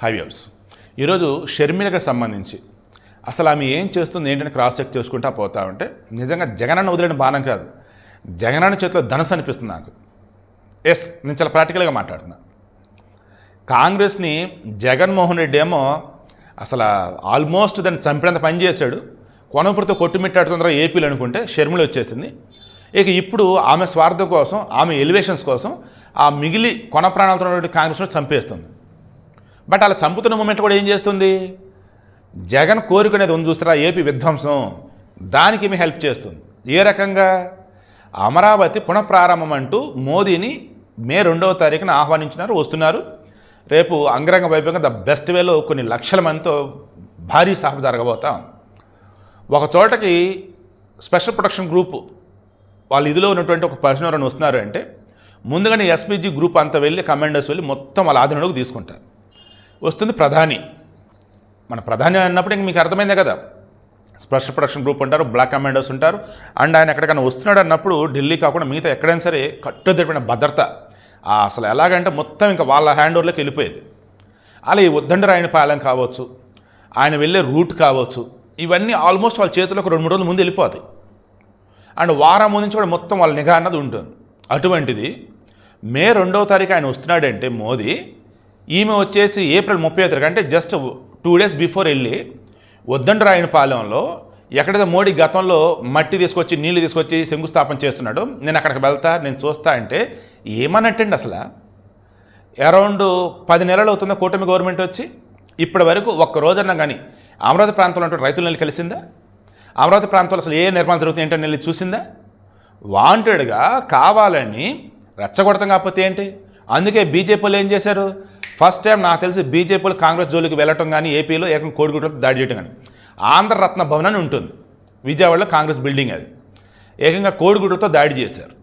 హైవ్యూస్ ఈరోజు షర్మిలకు సంబంధించి అసలు ఆమె ఏం చేస్తుంది ఏంటని క్రాస్ చెక్ చేసుకుంటా పోతా ఉంటే నిజంగా జగనన్న వదిలిన బాణం కాదు. జగనన్న చేతిలో ధనసు అనిపిస్తుంది నాకు. ఎస్ నేను చాలా ప్రాక్టికల్గా మాట్లాడుతున్నా. కాంగ్రెస్ని జగన్మోహన్ రెడ్డి ఏమో అసలు ఆల్మోస్ట్ దాన్ని చంపినంత పని చేశాడు. కొనపురితో కొట్టుమిట్టాడుతుందో ఏపీలు అనుకుంటే షర్మిల వచ్చేసింది. ఇక ఇప్పుడు ఆమె స్వార్థం కోసం ఆమె ఎలివేషన్స్ కోసం ఆ మిగిలి కొన ప్రాణాలతో ఉన్నటువంటి కాంగ్రెస్ను చంపేస్తుంది. బట్ అలా చంపుతున్న మూమెంట్ కూడా ఏం చేస్తుంది? జగన్ కోరుకునేది ఉంది చూస్తారా ఏపీ విధ్వంసం? దానికి ఏమి హెల్ప్ చేస్తుంది. ఏ రకంగా? అమరావతి పునఃప్రారంభం అంటూ మోదీని మే రెండవ తారీఖున ఆహ్వానించినారు వస్తున్నారు. రేపు అంగరంగ వైభవంగా ద బెస్ట్ వేలో కొన్ని లక్షల మందితో భారీ సభ జరగబోతాం ఒక చోటకి స్పెషల్ ప్రొటెక్షన్ గ్రూప్ వాళ్ళు ఇదిలో ఉన్నటువంటి ఒక పర్సన్ ఎవరైనా వస్తున్నారు అంటే ముందుగానే ఎస్పీజీ గ్రూప్ అంతా వెళ్ళి కమాండర్స్ వెళ్ళి మొత్తం వాళ్ళ ఆధీనంలోకి తీసుకుంటారు. వస్తుంది ప్రధాని. మన ప్రధాని అన్నప్పుడు ఇంక మీకు అర్థమైందే కదా. స్పెషల్ ప్రొడక్షన్ గ్రూప్ ఉంటారు బ్లాక్ కమాండర్స్ ఉంటారు. అండ్ ఆయన ఎక్కడికైనా వస్తున్నాడు అన్నప్పుడు ఢిల్లీ కాకుండా మిగతా ఎక్కడైనా సరే కట్టుదిరిపిన భద్రత. అసలు ఎలాగంటే మొత్తం ఇంకా వాళ్ళ హ్యాండ్ ఓవర్లోకి వెళ్ళిపోయేది. అలా ఈ ఉద్దండరాయణ పాలెం కావచ్చు ఆయన వెళ్ళే రూట్ కావచ్చు ఇవన్నీ ఆల్మోస్ట్ వాళ్ళ చేతిలోకి రెండు మూడు రోజుల ముందు వెళ్ళిపోతాయి. అండ్ వారం ముందు నుంచి కూడా మొత్తం వాళ్ళ నిఘా అన్నది ఉంటుంది. అటువంటిది మే రెండవ తారీఖు ఆయన వస్తున్నాడంటే మోదీ ఈమె వచ్చేసి ఏప్రిల్ ముప్పై తారీఖు అంటే జస్ట్ టూ డేస్ బిఫోర్ వెళ్ళి వద్దండరాయని పాలెంలో. ఎక్కడైతే మోడీ గతంలో మట్టి తీసుకొచ్చి నీళ్ళు తీసుకొచ్చి శంకుస్థాపన చేస్తున్నాడు నేను అక్కడికి వెళ్తా నేను చూస్తా అంటే ఏమన్నట్టండి అసలు? అరౌండ్ పది నెలలు అవుతుందా కూటమి గవర్నమెంట్ వచ్చి? ఇప్పటి వరకు ఒక్క రోజన్నా కానీ అమరావతి ప్రాంతంలో ఉంటే రైతులను వెళ్ళి కలిసిందా? అమరావతి ప్రాంతంలో అసలు ఏ నిర్మాణం జరుగుతుంది ఏంటో వెళ్ళి చూసిందా? వాంటెడ్గా కావాలని రెచ్చగొడతాం కాకపోతే ఏంటి? అందుకే బీజేపీలు ఏం చేశారు? ఫస్ట్ టైం నాకు తెలిసి బీజేపీలు కాంగ్రెస్ జోలికి వెళ్ళటం కానీ ఏపీలో ఏకం కోడిగుడ్లతో దాడి చేయటం కానీ ఆంధ్రరత్న భవన్ అని ఉంటుంది. విజయవాడలో కాంగ్రెస్ బిల్డింగ్ అది. ఏకంగా కోడిగుడ్లతో దాడి చేశారు.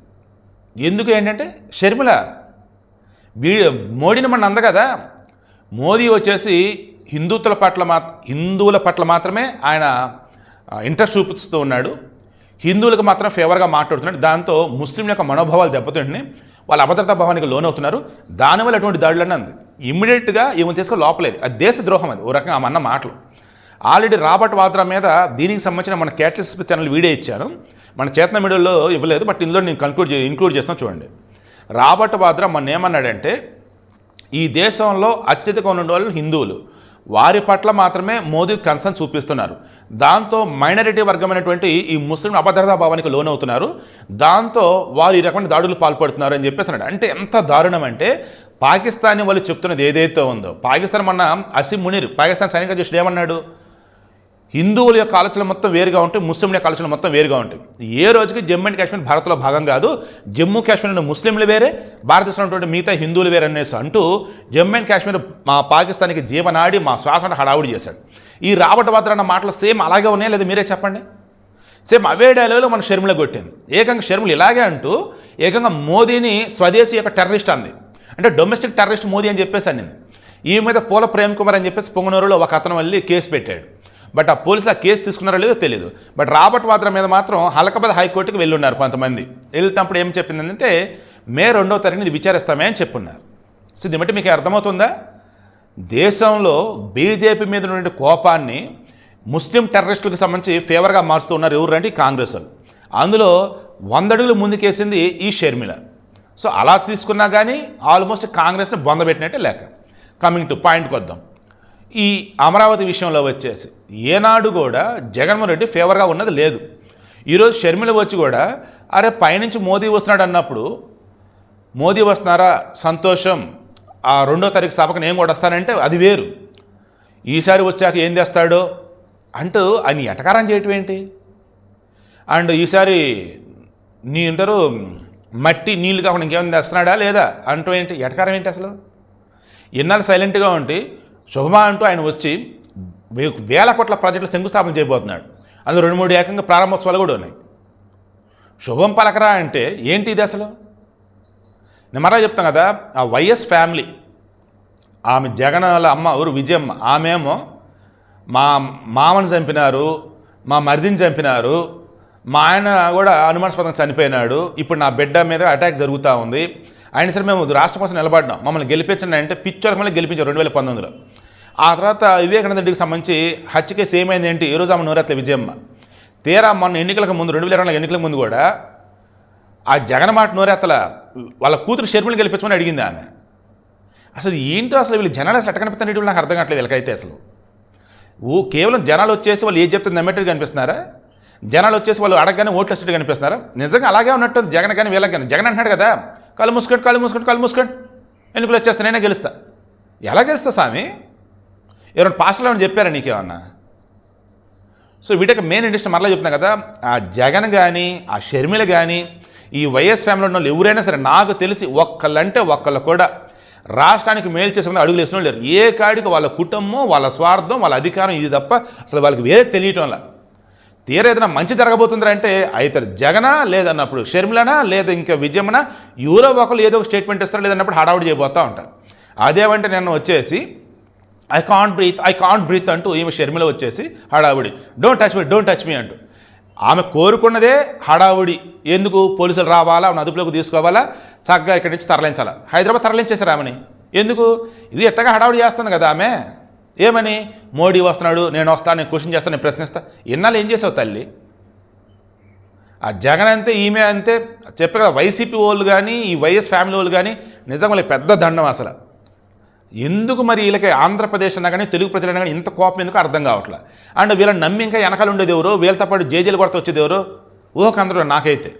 ఎందుకు ఏంటంటే షర్మిల బీ మోడీని మన అంద కదా మోదీ వచ్చేసి హిందుత్వుల పట్ల మాత్ హిందువుల పట్ల మాత్రమే ఆయన ఇంట్రెస్ట్ చూపిస్తూ ఉన్నాడు. హిందువులకు మాత్రం ఫేవర్గా మాట్లాడుతున్నాడు. దాంతో ముస్లింల యొక్క మనోభావాలు దెబ్బతింటున్నాయి. వాళ్ళ అభద్రతా భావానికి లోనవుతున్నారు. దానివల్ల అటువంటి దాడులన్నీ అంది. ఇమ్మీడియట్గా ఈమె తీసుకొని లోపలేదు. అది దేశ ద్రోహం అది. ఓ రకంగా ఆమె అన్న మాటలు. ఆల్రెడీ రాబర్ట్ వాద్రా మీద దీనికి సంబంధించిన మన క్యాటలిస్ట్ ఛానల్ వీడియో ఇచ్చాను. మన చేతన మీడియాలో ఇవ్వలేదు బట్ ఇందులో నేను కన్క్లూడ్ చే ఇంక్లూడ్ చేస్తాను చూడండి. రాబర్ట్ వాద్రా మొన్న ఏమన్నాడంటే ఈ దేశంలో అత్యధిక ఉన్న వాళ్ళు హిందువులు. వారి పట్ల మాత్రమే మోదీ కన్సర్న్ చూపిస్తున్నారు. దాంతో మైనారిటీ వర్గమైనటువంటి ఈ ముస్లిం అభద్రతా భావానికి లోనవుతున్నారు. దాంతో వారు ఈ రకమైన దాడులు పాల్పడుతున్నారు అని చెప్పేసి అంటే ఎంత దారుణం అంటే పాకిస్తాన్ వాళ్ళు చెప్తున్నది ఏదైతే ఉందో. పాకిస్తాన్ మొన్న అసిమ్ మునీర్ పాకిస్తాన్ సైనిక అధ్యక్షుడు ఏమన్నాడు? హిందువుల యొక్క ఆలోచన మొత్తం వేరుగా ఉంటాయి ముస్లింల యొక్క ఆలోచన మొత్తం వేరుగా ఉంటాయి ఏ రోజుకి జమ్మూ అండ్ కాశ్మీర్ భారత్లో భాగం కాదు జమ్మూ కాశ్మీర్లో ముస్లింలు వేరే భారతదేశంలో ఉన్నటువంటి మిగతా హిందువులు వేరే అనేసి అంటూ జమ్మూ అండ్ కాశ్మీర్ మా పాకిస్తాన్కి జీవనాడి మా శ్వాసను హడావుడి చేశాడు. ఈ రాబర్ట్ వాద్ర అన్న మాటలు సేమ్ అలాగే ఉన్నాయా లేదా మీరే చెప్పండి? సేమ్ అవే డైలాగులో మన షర్మిల కొట్టింది. ఏకంగా షర్మిల ఇలాగే అంటూ ఏకంగా మోదీని స్వదేశీ యొక్క టెర్రరిస్ట్ అంది. అంటే డొమెస్టిక్ టెర్రరిస్ట్ మోదీ అని చెప్పేసి అన్నింది ఈ మీద పూల ప్రేమ్ కుమార్ అని చెప్పేసి పొంగనూరులో ఒక అతను వెళ్ళి కేసు పెట్టాడు. బట్ ఆ పోలీసులు ఆ కేసు తీసుకున్నారో లేదో తెలియదు బట్ రాబర్ట్ వాద్రా మీద మాత్రం హలకబాద్ హైకోర్టుకి వెళ్ళి ఉన్నారు కొంతమంది. వెళ్తున్నప్పుడు ఏం చెప్పిందంటే మే రెండవ తారీఖున ఇది విచారిస్తామే అని చెప్పున్నారు. సో దీన్ని బట్టి మీకు అర్థమవుతుందా? దేశంలో బీజేపీ మీద ఉన్నటువంటి కోపాన్ని ముస్లిం టెర్రరిస్టులకు సంబంధించి ఫేవర్గా మారుస్తూ ఉన్నారు ఎవరంటే అంటే కాంగ్రెస్ వాళ్ళు. అందులో వంద అడుగులు ముందుకేసింది ఈ షర్మిల. సో అలా తీసుకున్నా కానీ ఆల్మోస్ట్ కాంగ్రెస్ని బొందబెట్టినట్టే లేక. కమింగ్ టు పాయింట్కి వద్దాం. ఈ అమరావతి విషయంలో వచ్చేసి ఏనాడు కూడా జగన్మోహన్ రెడ్డి ఫేవర్గా ఉన్నది లేదు. ఈరోజు షర్మిల వచ్చి కూడా అరే పైనుంచి మోదీ వస్తున్నాడు అన్నప్పుడు మోదీ వస్తున్నారా? సంతోషం. ఆ రెండో తారీఖు సభకు నేను కూడా వస్తానంటే అది వేరు. ఈసారి వచ్చాక ఏం చేస్తాడో? అంటూ ఆయన ఎటకారం చేయటం ఏంటి? అండ్ ఈసారి నీ అంటారు మట్టి నీళ్ళు కాకుండా ఇంకేమైనా తెస్తున్నాడా లేదా? అంటూ ఏంటి? ఎటకారం ఏంటి అసలు? ఇన్నాళ్ళు సైలెంట్గా ఉండి శుభమా అంటూ ఆయన వచ్చి వే- వేల కోట్ల ప్రాజెక్టులు శంకుస్థాపన చేయబోతున్నాడు. అందులో రెండు మూడు ఏకంగా ప్రారంభోత్సవాలు కూడా ఉన్నాయి. శుభం పలకరా అంటే ఏంటి ఇది అసలు? నేను మరలా చెప్తాను కదా ఆ వైఎస్ ఫ్యామిలీ ఆమె జగన్ వాళ్ళ అమ్మ ఊరు విజయమ్మ ఆమెమో మా మామను చంపినారు మా మరిదిని చంపినారు మా ఆయన కూడా అనుమానాస్పదంగా చనిపోయినాడు ఇప్పుడు నా బిడ్డ మీద అటాక్ జరుగుతూ ఉంది. ఆయన సరే మేము రాష్ట్రం కోసం నిలబడ్డాం. మమ్మల్ని గెలిపించండి అంటే పిచ్చోరకు మళ్ళీ గెలిపించారు రెండు వేల పంతొమ్మిదిలో. ఆ తర్వాత వివేకానంద రెడ్డికి సంబంధించి హత్య కేసు ఏమైంది ఏంటి? ఈ రోజు ఆమె నూరెత్త విజయమ్మ. తీరా మొన్న ఎన్నికలకు ముందు రెండు వేల ఇరవై ఎన్నికల ముందు కూడా ఆ జగన్మాట నూరెత్తల. వాళ్ళ కూతురు షర్మిని గెలిపించమని అడిగింది ఆమె. అసలు ఏంటో అసలు వీళ్ళు జనాలు అసలు ఎట్ట కనిపిస్తున్నట్టు నాకు అర్థం కావట్లేదు వీళ్ళకైతే అసలు. ఓ కేవలం జనాలు వచ్చేసి వాళ్ళు ఏం చెప్తుంది నమ్మేటట్టు కనిపిస్తున్నారా? జనాలు వచ్చేసి వాళ్ళు అడగగానే ఓట్లు వచ్చేట్టు కనిపిస్తున్నారా? నిజంగా అలాగే ఉన్నట్టు జగన్ కానీ వీళ్ళకి కానీ. జగన్ అంటున్నాడు కదా కళ్ళు మూసుకోండి కళ్ళు మూసుకోండి కళ్ళు మూసుకోండి. ఎన్నికలు వచ్చేస్తా నేనే గెలుస్తా. ఎలా గెలుస్తా స్వామి ఎవరైనా పాస్టర్లు ఏమైనా చెప్పారా నీకేమన్నా? సో వీటికి మెయిన్ ఇండస్ట్రీ మరలా చెప్తున్నా కదా ఆ జగన్ కానీ ఆ షర్మిల కానీ ఈ వైఎస్ ఫ్యామిలీలో ఉన్న వాళ్ళు ఎవరైనా సరే నాకు తెలిసి ఒక్కళ్ళంటే ఒక్కళ్ళు కూడా రాష్ట్రానికి మేలు చేసే అడుగులు వేసిన వాళ్ళు లేరు. ఏ కాడికి వాళ్ళ కుటుంబం వాళ్ళ స్వార్థం వాళ్ళ అధికారం ఇది తప్ప అసలు వాళ్ళకి వేరే తెలియటంలా తీరా ఏదైనా మంచి జరగబోతుందా అంటే అయితే జగనా లేదన్నప్పుడు షర్మిలనా లేదా ఇంకా విజయమనా ఎవరో ఒకరు ఏదో ఒక స్టేట్మెంట్ ఇస్తారో లేదన్నప్పుడు హడావుడి చేయబోతూ ఉంటారు. అదేమంటే నేను వచ్చేసి I can't breathe I can't breathe అంటూ ఈమె షర్మిల వచ్చేసి హడావుడి. Don't touch me don't touch me అంటూ. ఆమె కోరుకున్నదే హడావుడి. ఎందుకు? పోలీసులు రావాలా? ఆమెను అదుపులోకి తీసుకోవాలా? చక్కగా ఇక్కడి నుంచి తరలించాలా? హైదరాబాద్ తరలించేశారు ఆమెని. ఎందుకు? ఇది ఎట్టగా హడావుడి చేస్తుంది కదా ఆమె. ఏమని? మోడీ వస్తున్నాడు నేను వస్తాను నేను క్వశ్చన్ చేస్తాను నేను ప్రశ్నిస్తా. ఇన్నాళ్ళు ఏం చేసావు తల్లి? ఆ జగన్ అంతే ఈమె అంతే. చెప్పే కదా వైసీపీ వాళ్ళు కానీ ఈ వైఎస్ ఫ్యామిలీ వాళ్ళు కానీ నిజంగా పెద్ద దండం అసలు. ఎందుకు మరి వీళ్ళకి ఆంధ్రప్రదేశ్ అన్నా కానీ తెలుగు ప్రజలు కానీ ఇంత కోపం ఎందుకు అర్థం కావట్లే? అండ్ వీళ్ళని నమ్మి ఇంకా వెనకాల ఉండేది ఎవరు? వీళ్ళతో పాటు జేజీలు కొడత వచ్చేది ఎవరు? ఊహకందరూ నాకైతే.